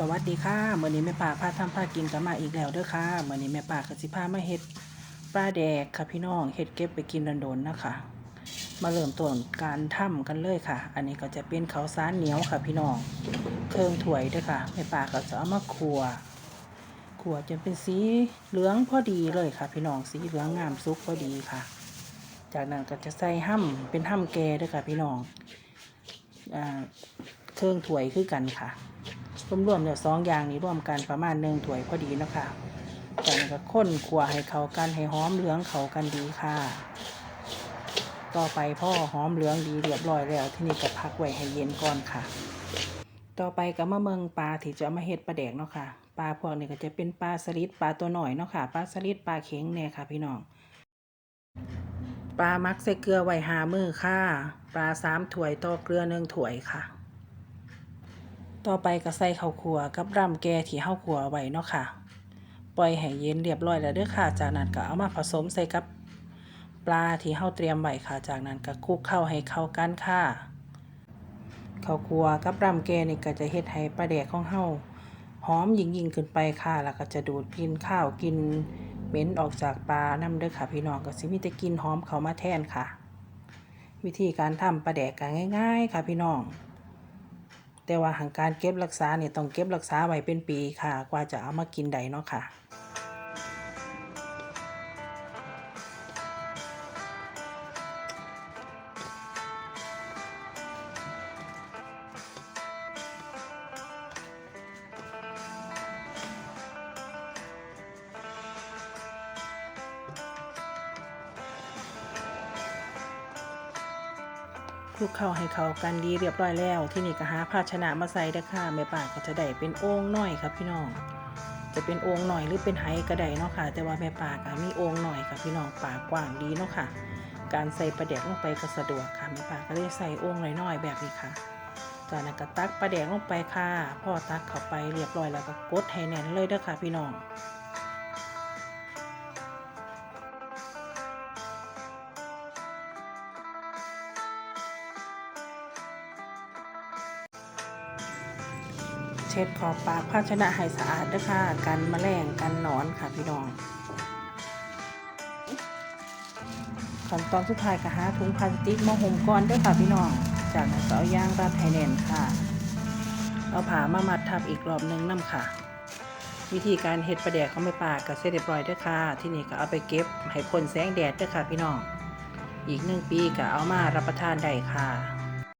สวัสดีค่ะเมื่อนี้แม่ป่าพาทำพากินกันมาอีกแล้วเด้อค่ะเมื่อนี้แม่ป่าก็สิพามาเฮ็ดปลาแดกค่ะพี่น้องเฮ็ดเก็บไปกินโดนๆนะคะ มาเริ่มต้นการทำกันเลยค่ะ อันนี้ก็จะเป็นข้าวสารเหนียวค่ะพี่น้องเครื่องถ้วยด้อค่ะแม่ป่าก็จะเอามาคั่วคั่วจนเป็นสีเหลืองพอดีเลยค่ะ พี่น้องสีเหลืองงามสุกพอดีค่ะ จากนั้นก็จะใส่ห่ำเป็นห่ำแกเด้วยค่ะ พี่น้องอเครื่องถ้วยคือกันค่ะ รวมๆเนี่ยสองอย่างนี้รวมกันประมาณหนึ่งถ้วยพอดีนะคะจากนั้นก็ข้นขัวให้เข้ากันให้หอมเหลืองเข้ากันดีค่ะ ต่อไปพ่อหอมเหลืองดีเรียบร้อยแล้ว ที่นี่ก็พักไว้ให้เย็นก่อนค่ะ ต่อไปก็มาเมืองปลาที่จะเอมาเฮ็ดปลาแดกเนาะค่ะปลาพวกนี้ก็จะเป็นปลาสลิดปลาตัวหน่อยเนาะค่ะปลาสลิดปลาเข็งเนี่ยค่ะ พี่น้องปลามักใส่เกลือไว้หามือค่ะ ปลาสามถ้วยต่อเกลือหนึ่งถ้วยค่ะ ต่อไปก็ใส่ข้าวคั่วกับรำแกที่เฮาวคั่วไว้เนาะค่ะ ปล่อยให้เย็นเรียบร้อยแล้วเด้อค่ะ จากนั้นก็เอามาผสมใส่กับปลาที่เฮาเตรียมไว้ค่ะ จากนั้นก็คลุกเข้าให้เข้ากันค่ะข้าวคั่วกับรำแกนี่ก็จะเฮ็ดให้ปลาแดกของเฮาหอมยิ่งยิ่งขึ้นไปค่ะ แล้วก็จะดูดกลินข้าวกินเหม็นออกจากปลานํเด้อค่ะ พี่น้องก็สิมีแต่กลินหอมเข้ามาแทนค่ะ วิธีการทำปลาแดกก็ง่าย ๆ ค่ะพี่น้อง แต่ว่าหางการเก็บรักษาเนี่ยต้องเก็บรักษาไว้เป็นปีค่ะ กว่าจะเอามากินได้เนาะค่ะ คลุกเข้าให้เข้ากันดีเรียบร้อยแล้ว ที่นี่ก็หาภาชนะมาใส่เด้ค่ะแม่ป่าก็จะได้เป็นโอ่งน้อยครับพี่น้อง จะเป็นโอ่งหน่อยหรือเป็นไหก็ได้เนาะค่ะ แต่ว่าแม่ป่าก็มีโอ่งหน่อยค่ะพี่น้องปากกว้างดีเนาะค่ะ การใส่ปลาแดกลงไปก็สะดวกค่ะแม่ป่าก็เลยใส่โอ่งน้อยๆแบบนี้ค่ะจากนั้นก็ตักปลาแดกลงไปค่ะพ่อตักเข้าไปเรียบร้อยแล้วก็กดให้แน่นเลยเด้อค่ะพี่น้อง ช็ดขอบปากภาชนะให้สะอาดด้วยค่ะ กันแมลงกันหนอนค่ะพี่น้อง ขั้นตอนสุดท้ายก็หาถุงพลาสติกมาห่มก่อนด้วยค่ะพี่น้อง จากนั้นก็เอายางรัดให้แน่นค่ะ เอาผ้ามามัดทับอีกรอบหนึงน้ำค่ะ วิธีการเฮ็ดปลาแดกเขาไม่ปากก็เสร็จเรียบร้อยด้วยค่ะ ที่นี่ก็เอาไปเก็บให้พ้นแสงแดดด้วยค่ะพี่น้อง อีกหนึ่งปีก็เอามารับประทานได้ค่ะ